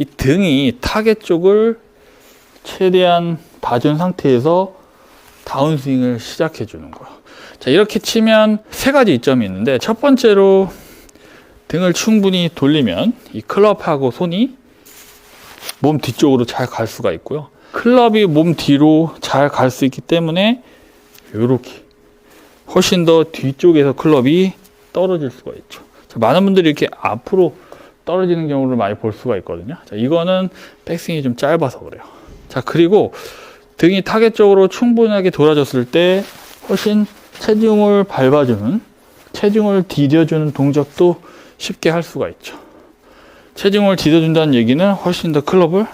이 등이 타겟 쪽을 최대한 봐준 상태에서 다운스윙을 시작해 주는 거예요. 자, 이렇게 치면 세 가지 이점이 있는데 첫 번째로 등을 충분히 돌리면 이 클럽하고 손이 몸 뒤쪽으로 잘 갈 수가 있고요. 클럽이 몸 뒤로 잘 갈 수 있기 때문에 이렇게 훨씬 더 뒤쪽에서 클럽이 떨어질 수가 있죠. 자, 많은 분들이 이렇게 앞으로 떨어지는 경우를 많이 볼 수가 있거든요. 자, 이거는 백스윙이 좀 짧아서 그래요. 자, 그리고 등이 타겟 쪽으로 충분하게 돌아졌을 때 훨씬 체중을 밟아주는, 체중을 디뎌주는 동작도 쉽게 할 수가 있죠. 체중을 디뎌준다는 얘기는 훨씬 더 클럽을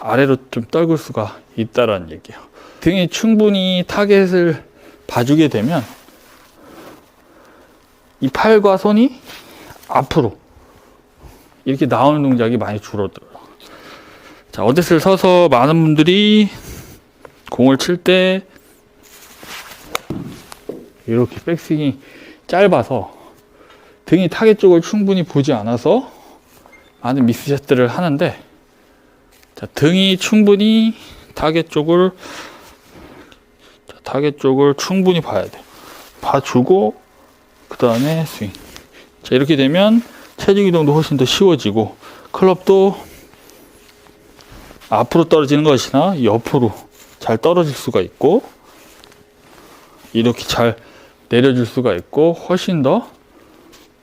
아래로 좀 떨굴 수가 있다라는 얘기예요. 등이 충분히 타겟을 봐주게 되면 이 팔과 손이 앞으로 이렇게 나오는 동작이 많이 줄어들어요. 자, 어댓을 서서 많은 분들이 공을 칠 때 이렇게 백스윙이 짧아서 등이 타겟 쪽을 충분히 보지 않아서 많은 미스샷들을 하는데 자, 등이 충분히 타겟 쪽을 자, 타겟 쪽을 충분히 봐야 돼. 봐주고 그 다음에 스윙. 자 이렇게 되면 체중 이동도 훨씬 더 쉬워지고 클럽도 앞으로 떨어지는 것이나 옆으로 잘 떨어질 수가 있고 이렇게 잘 내려줄 수가 있고 훨씬 더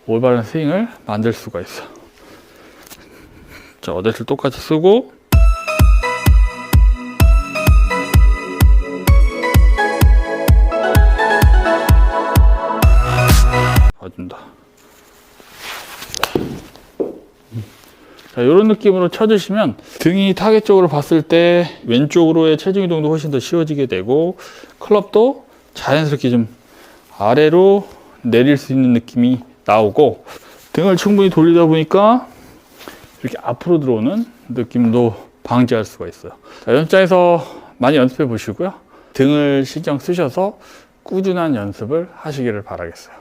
올바른 스윙을 만들 수가 있어. 자 어댓을 똑같이 쓰고 자, 이런 느낌으로 쳐주시면 등이 타겟 쪽으로 봤을 때 왼쪽으로의 체중 이동도 훨씬 더 쉬워지게 되고 클럽도 자연스럽게 좀 아래로 내릴 수 있는 느낌이 나오고 등을 충분히 돌리다 보니까 이렇게 앞으로 들어오는 느낌도 방지할 수가 있어요. 자, 연자에서 많이 연습해 보시고요. 등을 신경 쓰셔서 꾸준한 연습을 하시기를 바라겠어요.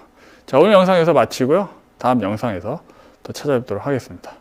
자, 오늘 영상 에서 마치고요. 다음 영상에서 또 찾아뵙도록 하겠습니다.